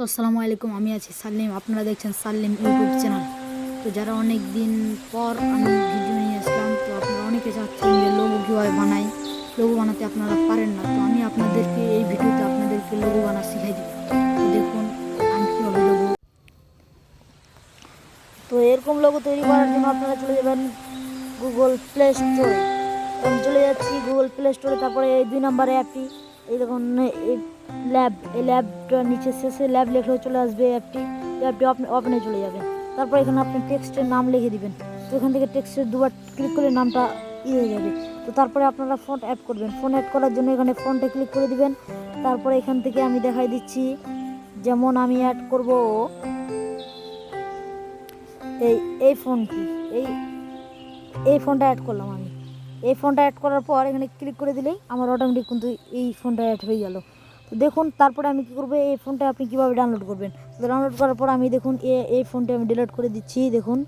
তো আসসালামু আলাইকুম, আমি আছি সাল্লিম। আপনারা দেখছেন সাল্লিম ইউটিউব চ্যানেল। তো যারা অনেক দিন পর আমি ভিডিও নিয়ে আসলাম, তো আপনারা অনেকে চাচ্ছেন যে লোগো কীভাবে বানাই? লোগো বানাতে আপনারা পারেন না। তো আমি আপনাদেরকে এই ভিডিওতে আপনাদেরকে লোগো বানা শিখাই দেবো। দেখুন, আমি কীভাবে লোগো তো এরকম লোগো তৈরি করার জন্য আপনারা চলে যাবেন গুগল প্লে স্টোরে আমি চলে যাচ্ছি গুগল প্লে স্টোরে তারপরে এই দুই নম্বরে অ্যাপটি এই দেখুন ল্যাব এই ল্যাবটা নিচে শেষে ল্যাব লেখলে চলে আসবে অ্যাপটি অ্যাপটি ওপেনে চলে যাবে। তারপর এখানে আপনি টেক্সটের নাম লিখে দিবেন। তো এখান থেকে টেক্সটের দুবার ক্লিক করলে নামটা ই হয়ে যাবে। তো তারপরে আপনারা ফোন অ্যাড করবেন। ফোন অ্যাড করার জন্য এখানে ফোনটা ক্লিক করে দিবেন। তারপরে এখান থেকে আমি দেখাই দিচ্ছি, যেমন আমি অ্যাড করব এই এই ফোনটি এই এই ফোনটা অ্যাড করলাম আমি। এই ফোনটা অ্যাড করার পর এখানে ক্লিক করে দিলেই আমার অটোমেটিক কিন্তু এই ফোনটা অ্যাড হয়ে গেল। তো দেখুন, তারপরে আমি কী করব? এই ফোনটা আপনি কীভাবে ডাউনলোড করবেন? তো ডাউনলোড করার পর আমি দেখুন এই ফোনটা আমি ডিলিট করে দিচ্ছি, দেখুন।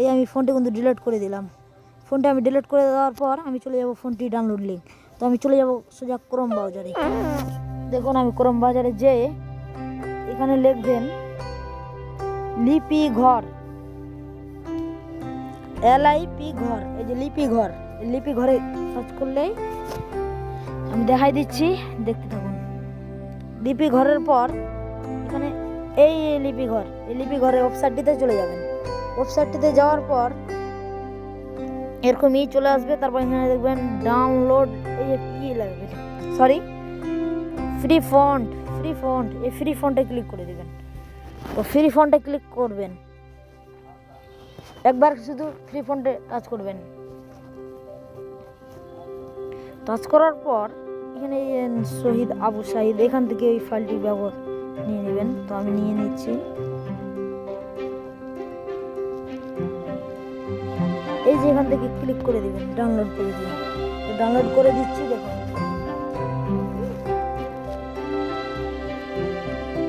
এই আমি ফোনটা কিন্তু ডিলিট করে দিলাম। ফোনটা আমি ডিলিট করে দেওয়ার পর আমি চলে যাব ফোনটি ডাউনলোড লিঙ্ক তো আমি চলে যাব সোজা ক্রোম বাজারে দেখুন, আমি ক্রোম বাজারে যেয়ে এখানে লিখবেন, লিপি ঘর। এলআইপি ঘর, এই যে লিপি ঘর। লিপি ঘরে সার্চ করলেই আমি দেখাই দিচ্ছি, দেখতে থাকুন। লিপি ঘরের পর এখানে এই লিপি ঘর, এই লিপি ঘরের ওয়েবসাইটটিতে চলে যাবেন। ওয়েবসাইটটিতে যাওয়ার পর এরকমই চলে আসবে, তারপর এখানে দেখবেন ডাউনলোড এই কি লাগবে। Sorry free font free font এই ফ্রি ফন্টে ক্লিক করে দেবেন। তো ফ্রি ফন্টে ক্লিক করবেন। একবার শুধু ফ্রি ফন্টে টাচ করবেন। টাচ করার পর এখানে শহীদ আবু শাহিদ এখান থেকে এই ফাইলটি ব্যবহার নিয়ে নেবেন। তো আমি নিয়ে নিচ্ছি। এই যে এখান থেকে ক্লিক করে দিবেন, ডাউনলোড করে দিবেন। ডাউনলোড করে দিচ্ছি, দেখুন।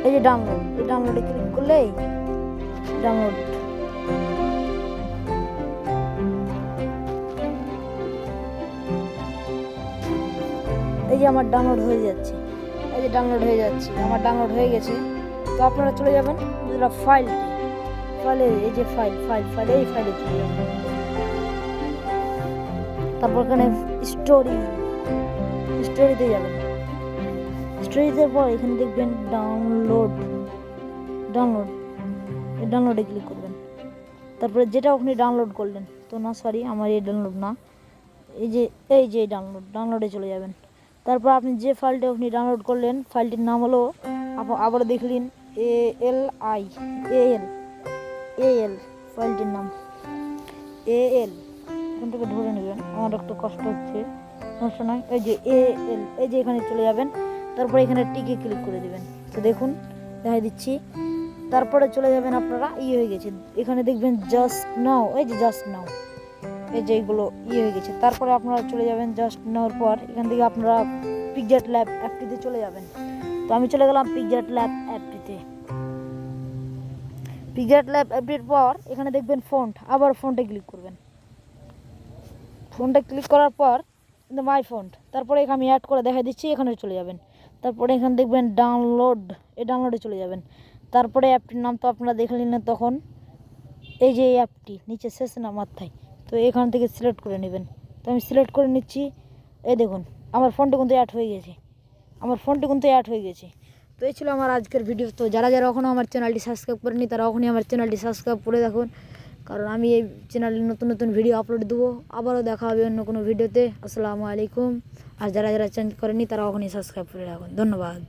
এই যে ডাউনলোড, এই ডাউনলোডে ক্লিক করলেই ডাউনলোড এই যে আমার ডাউনলোড হয়ে যাচ্ছে। এই যে ডাউনলোড হয়ে যাচ্ছে, আমার ডাউনলোড হয়ে গেছে। তো আপনারা চলে যাবেন যেটা ফাইলটি ফাইলে এই যে ফাইল ফাইল ফাইল এই ফাইলে চলে যাবেন। তারপর এখানে স্টোরি স্টোরিতে যাবেন। স্টোরিতে পর এখানে দেখবেন ডাউনলোড ডাউনলোড ডাউনলোডে ক্লিক করবেন। তারপরে যেটা আপনি ডাউনলোড করলেন, তো না সরি আমার এই ডাউনলোড না। এই যে এই যে ডাউনলোড ডাউনলোডে চলে যাবেন। তারপর আপনি যে ফাইলটা আপনি ডাউনলোড করলেন ফাইলটির নাম হলো আবার দেখলেন এ এল আই এ এল এ এল ফাইলটির নাম এ এল এখান থেকে ধরে নেবেন, আমার একটু কষ্ট হচ্ছে, সমস্যা নয়, এই যে এ এল এই যে এখানে চলে যাবেন, তারপরে এখানে টিকে ক্লিক করে দেবেন, তো দেখুন, দেখাই দিচ্ছি, তারপরে চলে যাবেন আপনারা ইয়ে হয়ে গেছে, এখানে দেখবেন জাস্ট নাও এই যে জাস্ট নাও এই যে এগুলো ইয়ে হয়ে গেছে। তারপরে আপনারা চলে যাবেন জাস্ট নেওয়ার পর এখান থেকে আপনারা পিকজাট ল্যাব অ্যাপটিতে চলে যাবেন। তো আমি চলে গেলাম পিকজাট ল্যাব অ্যাপটিতে পিকজাট ল্যাব অ্যাপটির পর এখানে দেখবেন ফন্ট আবার ফন্টে ক্লিক করবেন। ফোনটা ক্লিক করার পর কিন্তু মাই ফন্ট তারপরে এখানে আমি অ্যাড করে দেখা দিচ্ছি, এখানে চলে যাবেন। তারপরে এখানে দেখবেন ডাউনলোড এই ডাউনলোডে চলে যাবেন। তারপরে অ্যাপটির নাম তো আপনারা দেখে নিলেন তখন। এই যে এই অ্যাপটি নিচে শেষ না মাথায়। তো এখান থেকে সিলেক্ট করে নেবেন। তো আমি সিলেক্ট করে নিচ্ছি। এই দেখুন, আমার ফোনটা কিন্তু অ্যাড হয়ে গেছে। আমার ফোনটা কিন্তু অ্যাড হয়ে গেছে। তো এই ছিল আমার আজকের ভিডিও তো যারা যারা এখনও আমার চ্যানেলটি সাবস্ক্রাইব করেনি তারা এখনই আমার চ্যানেলটি সাবস্ক্রাইব করে দেখুন। কারণ আমি এই চ্যানেলে নতুন নতুন ভিডিও আপলোড দেবো। আবারও দেখা হবে অন্য কোনো ভিডিওতে আসসালামু আলাইকুম। আর যারা যারা চেঞ্জ করেনি তারা এখনই সাবস্ক্রাইব করে রাখুন। ধন্যবাদ।